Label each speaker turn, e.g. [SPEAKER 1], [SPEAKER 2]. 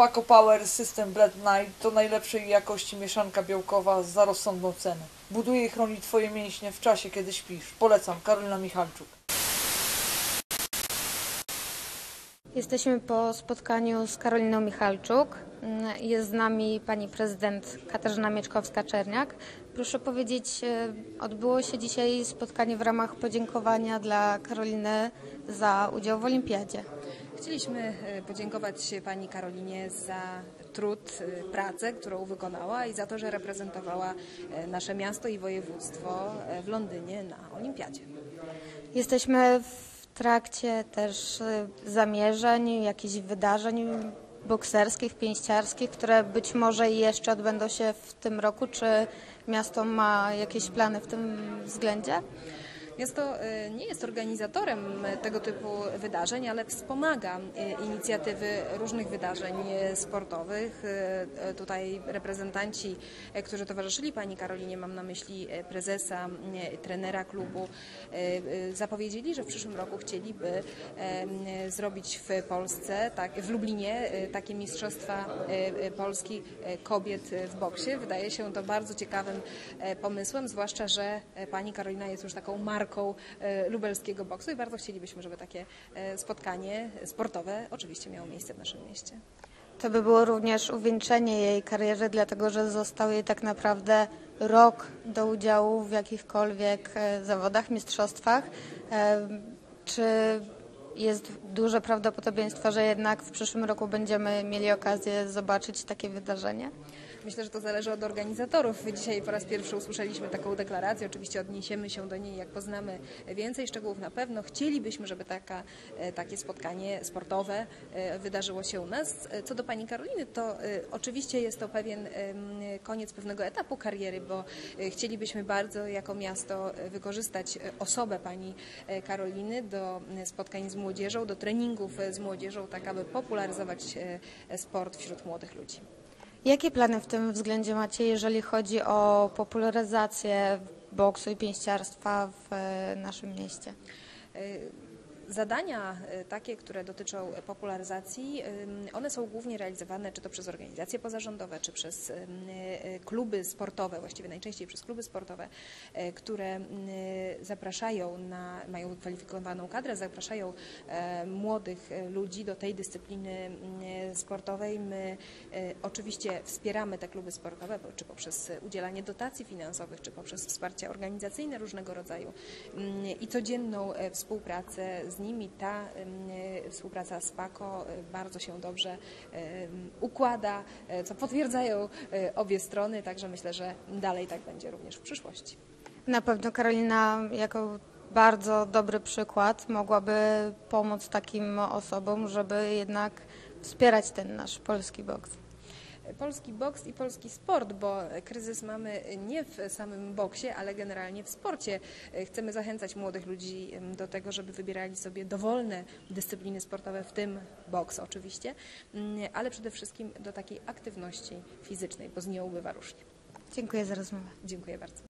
[SPEAKER 1] Paco Power System Blend Night to najlepszej jakości mieszanka białkowa za rozsądną cenę. Buduje i chroni Twoje mięśnie w czasie, kiedy śpisz. Polecam, Karolina Michalczuk.
[SPEAKER 2] Jesteśmy po spotkaniu z Karoliną Michalczuk. Jest z nami pani prezydent Katarzyna Mieczkowska-Czerniak. Proszę powiedzieć, e, odbyło się dzisiaj spotkanie w ramach podziękowania dla Karoliny za udział w Olimpiadzie.
[SPEAKER 3] Chcieliśmy e, podziękować Pani Karolinie za trud, e, pracę, którą wykonała i za to, że reprezentowała nasze miasto i województwo w Londynie na Olimpiadzie.
[SPEAKER 2] Jesteśmy w trakcie też e, zamierzeń, jakichś wydarzeń bokserskich, pięściarskich, które być może jeszcze odbędą się w tym roku. Czy miasto ma jakieś plany w tym względzie?
[SPEAKER 3] Miasto e, nie jest organizatorem tego typu wydarzeń, ale wspomaga e, inicjatywy różnych wydarzeń sportowych. Tutaj reprezentanci, którzy towarzyszyli Pani Karolinie, mam na myśli prezesa, trenera klubu, zapowiedzieli, że w przyszłym roku chcieliby zrobić w Polsce, tak, w Lublinie, takie mistrzostwa Polski kobiet w boksie. Wydaje się to bardzo ciekawym pomysłem, zwłaszcza, że Pani Karolina jest już taką marką e, lubelskiego boksu i bardzo chcielibyśmy, żeby takie e, spotkanie sportowe oczywiście miało miejsce w naszym mieście.
[SPEAKER 2] To by było również uwieńczenie jej kariery, dlatego że został jej tak naprawdę rok do udziału w jakichkolwiek e, zawodach, mistrzostwach. Czy jest duże prawdopodobieństwo, że jednak w przyszłym roku będziemy mieli okazję zobaczyć takie wydarzenie?
[SPEAKER 3] Myślę, że to zależy od organizatorów. Dzisiaj po raz pierwszy usłyszeliśmy taką deklarację. Oczywiście odniesiemy się do niej, jak poznamy więcej szczegółów. Na pewno chcielibyśmy, żeby taka, e, takie spotkanie sportowe e, wydarzyło się u nas. E, Co do Pani Karoliny, to oczywiście jest to pewien koniec pewnego etapu kariery, bo chcielibyśmy bardzo jako miasto wykorzystać osobę Pani Karoliny do spotkań z młodzieżą, do treningów z młodzieżą, tak aby popularyzować sport wśród młodych ludzi.
[SPEAKER 2] Jakie plany w tym względzie macie, jeżeli chodzi o popularyzację boksu i pięściarstwa w e, naszym mieście?
[SPEAKER 3] Zadania e, takie, które dotyczą popularyzacji, one są głównie realizowane czy to przez organizacje pozarządowe, czy przez e, kluby sportowe, właściwie najczęściej przez kluby sportowe, e, które zapraszają na, mają wykwalifikowaną kadrę, zapraszają młodych ludzi do tej dyscypliny sportowej. My oczywiście wspieramy te kluby sportowe, czy poprzez udzielanie dotacji finansowych, czy poprzez wsparcie organizacyjne różnego rodzaju i codzienną współpracę z nimi. Ta e, współpraca z PAKO e, bardzo się dobrze układa, e, co potwierdzają obie strony, także myślę, że dalej tak będzie również w przyszłości.
[SPEAKER 2] Na pewno Karolina jako bardzo dobry przykład mogłaby pomóc takim osobom, żeby jednak wspierać ten nasz polski boks.
[SPEAKER 3] Polski boks i polski sport, bo kryzys mamy nie w samym boksie, ale generalnie w sporcie. Chcemy zachęcać młodych ludzi do tego, żeby wybierali sobie dowolne dyscypliny sportowe, w tym boks oczywiście, mm, ale przede wszystkim do takiej aktywności fizycznej, bo z nią bywa różnie.
[SPEAKER 2] Dziękuję za rozmowę.
[SPEAKER 3] Dziękuję bardzo.